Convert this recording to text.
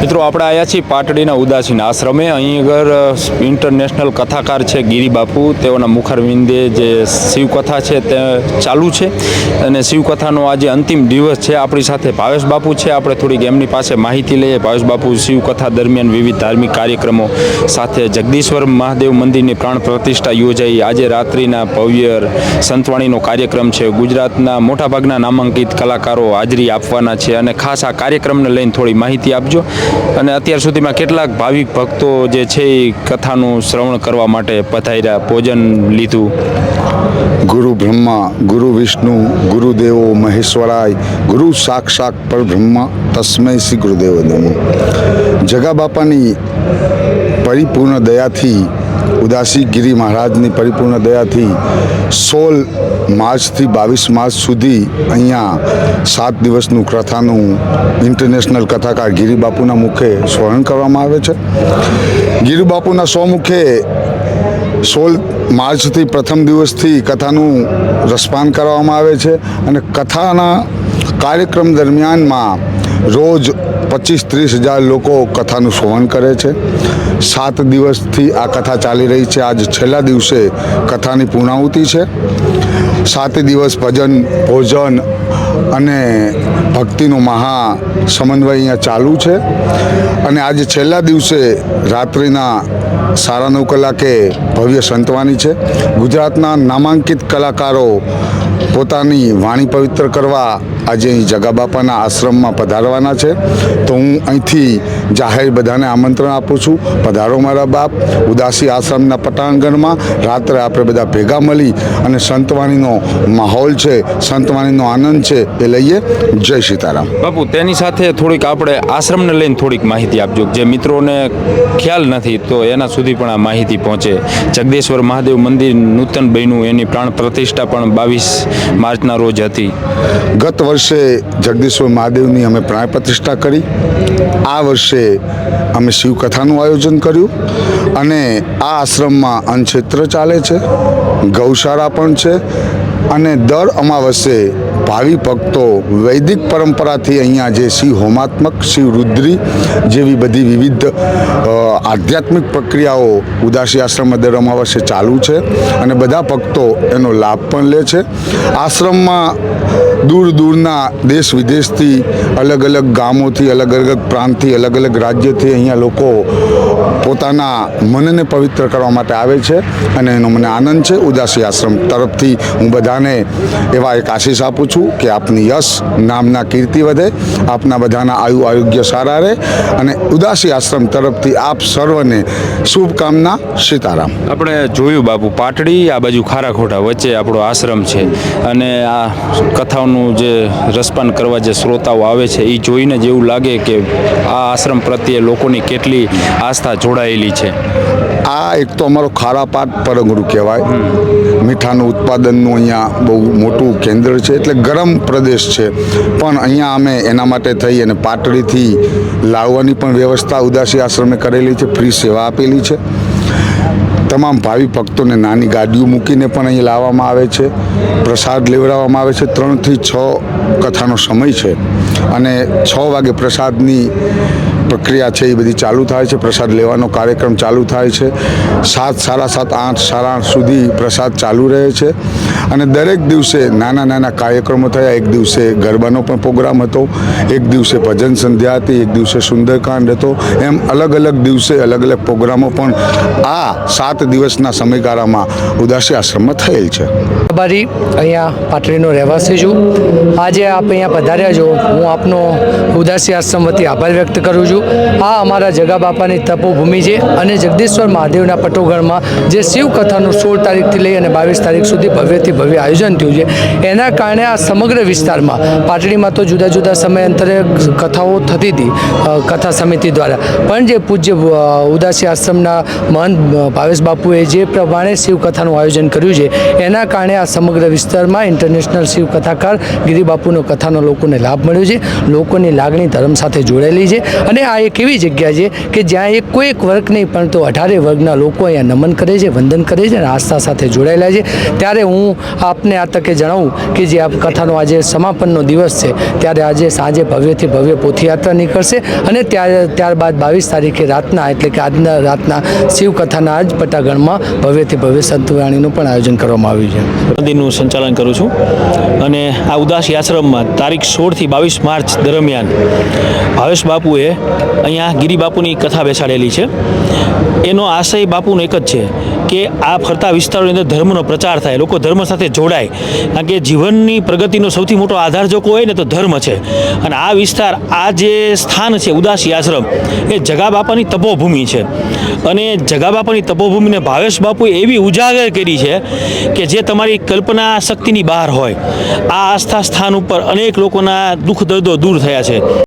મિત્રો, આપણે આવ્યા છીએ પાટડીના ઉદાસીન આશ્રમે. અહીં આગળ ઇન્ટરનેશનલ કથાકાર છે ગિરિબાપુ. તેઓના મુખારવિંદે જે શિવકથા છે તે ચાલુ છે. અને શિવકથાનો આજે અંતિમ દિવસ છે. આપણી સાથે ભાવેશ બાપુ છે. આપણે થોડીક એમની પાસે માહિતી લઈએ. ભાવેશ બાપુ, શિવકથા દરમિયાન વિવિધ ધાર્મિક કાર્યક્રમો સાથે જગદીશ્વર મહાદેવ મંદિરની પ્રાણ પ્રતિષ્ઠા યોજાઈ. આજે રાત્રિના ભવ્ય સંતવાણીનો કાર્યક્રમ છે. ગુજરાતના મોટાભાગના નામાંકિત કલાકારો હાજરી આપવાના છે. અને ખાસ આ કાર્યક્રમને લઈને થોડી માહિતી આપજો. અને અત્યાર સુધીમાં કેટલાક ભાવિક ભક્તો જે છે એ કથાનું શ્રવણ કરવા માટે પધાર્યા ભોજન લીધું. ગુરુ બ્રહ્મા, ગુરુ વિષ્ણુ ગુરુદેવો મહેશ્વરાય, ગુરુ સાક્ષાત પરબ્રહ્મા તસ્મય શ્રી ગુરુદેવ નમો. જગા બાપાની પરિપૂર્ણ દયાથી ઉદાસી ગિરી મહારાજની પરિપૂર્ણ દયાથી સોળ માર્ચથી બાવીસ માર્ચ સુધી અહીંયા સાત દિવસનું કથાનું ઇન્ટરનેશનલ કથાકાર ગિરિબાપુના મુખે સ્મરણ કરવામાં આવે છે. ગિરિબાપુના સ્વમુખે સોળ માર્ચથી પ્રથમ દિવસથી કથાનું રસપાન કરવામાં આવે છે અને કથાના કાર્યક્રમ દરમિયાનમાં રોજ પચીસ ત્રીસ હજાર લોકો કથાનું શ્રવણ કરે છે. સાત દિવસથી આ કથા ચાલી રહી છે. આજ છેલ્લા દિવસે કથાની પૂર્ણાહુતિ છે. સાત દિવસ ભજન, ભોજન અને ભક્તિનો મહા સમન્વય અહીંયા ચાલુ છે. અને આજે છેલ્લા દિવસે રાત્રિના સાડા નવ કલાકે ભવ્ય સંતવાની છે. ગુજરાતના નામાંકિત કલાકારો પોતાની વાણી પવિત્ર કરવા આજે અહીં જગાબાપાના આશ્રમમાં પધારવાના છે. તો હું અહીંથી જાહેર બધાને આમંત્રણ આપું છું. પધારો મારા બાપ. ઉદાસી આશ્રમના પટાંગણમાં રાત્રે આપણે બધા ભેગા મળી અને સંતવાણીનો માહોલ છે, સંતવાણીનો આનંદ છે એ લઈએ. જય સીતારામ. બાપુ, તેની સાથે થોડીક આપણે આશ્રમને લઈને થોડીક માહિતી આપજો. જે મિત્રોને ખ્યાલ નથી, તો એના સુધી પણ આ માહિતી પહોંચે. જગદેશ્વર મહાદેવ મંદિર નૂતન બન્યું. એની પ્રાણ પ્રતિષ્ઠા પણ બાવીસ માર્ચના રોજ હતી. ગત વર્ષે જગદીશ્વર મહાદેવની અમે પ્રાણ પ્રતિષ્ઠા કરી. આ વર્ષે અમે શિવકથાનું આયોજન કર્યું. અને આ આશ્રમમાં અન્નક્ષેત્ર ચાલે છે, ગૌશાળા પણ છે. અને દર અમાવસ્યે ભાવિ ભક્તો વૈદિક પરંપરાથી અહીંયા જે શિવ હોમાત્મક શિવ રુદ્રી જેવી બધી વિવિધ આધ્યાત્મિક પ્રક્રિયાઓ ઉદાસી આશ્રમમાં દર અમાવસ્યે ચાલુ છે અને બધા ભક્તો એનો લાભ પણ લે છે. આશ્રમમાં દૂર દૂરના દેશ વિદેશથી અલગ અલગ ગામોથી, અલગ અલગ પ્રાંતથી, અલગ અલગ રાજ્યથી અહીંયા લોકો પોતાના મનને પવિત્ર કરવા માટે આવે છે અને એનો મને આનંદ છે. ઉદાસી આશ્રમ તરફથી હું બધાને એવા એક આશીષ આપું છું કે આપની યશ નામના કીર્તિ વધે, આપના બધાના આયુ આરોગ્ય સારા રહે અને ઉદાસી આશ્રમ તરફથી આપ સર્વને શુભકામના. સીતારામ. આપણે જોયું બાપુ, પાટડી, આ બાજુ ખારાખોટા વચ્ચે આપણો આશ્રમ છે અને આ કથાઓનું જે રસપાન કરવા જે શ્રોતાઓ આવે છે એ જોઈને જ એવું લાગે કે આ આશ્રમ પ્રત્યે લોકોની કેટલી આસ્થા જોડાયેલી છે. આ એક તો અમારો ખારા પાટ પરગડું કહેવાય. મીઠાનું ઉત્પાદનનું અહીંયા બહુ મોટું કેન્દ્ર છે એટલે ગરમ પ્રદેશ છે. પણ અહીંયા અમે એના માટે થઈ અને પાટડીથી લાવવાની પણ વ્યવસ્થા ઉદાસી આશ્રમે કરેલી છે ફ્રી સેવા આપેલી છે. તમામ ભાવિ ભક્તોને નાની ગાડીઓ મૂકીને પણ અહીં લાવવામાં આવે છે. પ્રસાદ લેવડાવવામાં આવે છે. ત્રણથી છ કથાનો સમય છે અને છ વાગે પ્રસાદની પ્રક્રિયા છે એ બધી ચાલુ થાય છે, પ્રસાદ લેવાનો કાર્યક્રમ ચાલુ થાય છે. સાત, સાડા સાત, આઠ, સાડા આઠ સુધી પ્રસાદ ચાલુ રહે છે. અને દરેક દિવસે નાના નાના કાર્યક્રમો થયા. એક દિવસે ગરબાનો પણ પ્રોગ્રામ હતો. એક દિવસે ભજન સંધ્યા હતી. એક દિવસે સુંદરકાંડ હતો. એમ અલગ અલગ દિવસે અલગ અલગ પ્રોગ્રામો પણ આ સાત દિવસના સમયગાળામાં ઉદાસી આશ્રમમાં થયેલ છે. રબારી અહીંયા પાટડીનો રહેવાસી છું. આજે આપ અહીંયા પધાર્યા છો. હું આપનો ઉદાસી આશ્રમ વતી આભાર વ્યક્ત કરું છું. આ અમારા જગા બાપાની તપોભૂમિ છે અને જગદીશ્વર મહાદેવના પટોગણમાં જે શિવકથાનું સોળ તારીખથી લઈ અને બાવીસ તારીખ સુધી ભવ્યથી ભવ્ય આયોજન થયું છે. એના કારણે આ સમગ્ર વિસ્તારમાં પાટડીમાં તો જુદા જુદા સમયાંતરે કથાઓ થતી હતી કથા સમિતિ દ્વારા. પણ જે પૂજ્ય ઉદાસી આશ્રમના મહંત ભાવેશ બાપુએ જે પ્રમાણે શિવકથાનું આયોજન કર્યું છે, એના કારણે આ સમગ્ર વિસ્તારમાં ઇન્ટરનેશનલ શિવકથાકાર ગિરિબાપુનો કથાનો લોકોને લાભ મળ્યો છે, લોકોની લાગણી ધર્મ સાથે જોડાયેલી છે અને આ એક એવી જગ્યા છે કે જ્યાં એક કોઈ એક વર્ગ નહીં, પરંતુ અઢારે વર્ગના લોકો અહીંયા નમન કરે છે, વંદન કરે છે અને આસ્થા સાથે જોડાયેલા છે. ત્યારે હું આપને આ તકે જણાવું કે જે આ કથાનો આજે સમાપનનો દિવસ છે, ત્યારે આજે સાંજે ભવ્યથી ભવ્ય પોથીયાત્રા નીકળશે અને ત્યારે, ત્યારબાદ બાવીસ તારીખે રાતના, એટલે કે આજના રાતના શિવકથાના આજ પટાગણમાં ભવ્યથી ભવ્ય સંતવાણીનું પણ આયોજન કરવામાં આવ્યું છે. મંદિરનું સંચાલન કરું છું અને આ ઉદાસી આશ્રમમાં તારીખ સોળથી બાવીસ માર્ચ દરમિયાન ભાવેશ બાપુએ અહીંયા ગિરિબાપુની કથા બેસાડેલી છે. એનો આશય બાપુનો એક જ છે કે આ ફરતા વિસ્તારોની અંદર ધર્મનો પ્રચાર થાય, લોકો ધર્મ સાથે જોડાય. કારણ કે જીવનની પ્રગતિનો સૌથી મોટો આધાર જો હોય ને તો ધર્મ છે. અને આ વિસ્તાર, આ જે સ્થાન છે, ઉદાસી આશ્રમ, એ જગા બાપાની તપોભૂમિ છે. અને જગા બાપાની તપોભૂમિને ભાવેશ બાપુએ એવી ઉજાગર કરી છે કે જે તમારી કલ્પના શક્તિની બહાર હોય. આ આસ્થા સ્થાન ઉપર અનેક લોકોના દુઃખ દર્દો દૂર થયા છે.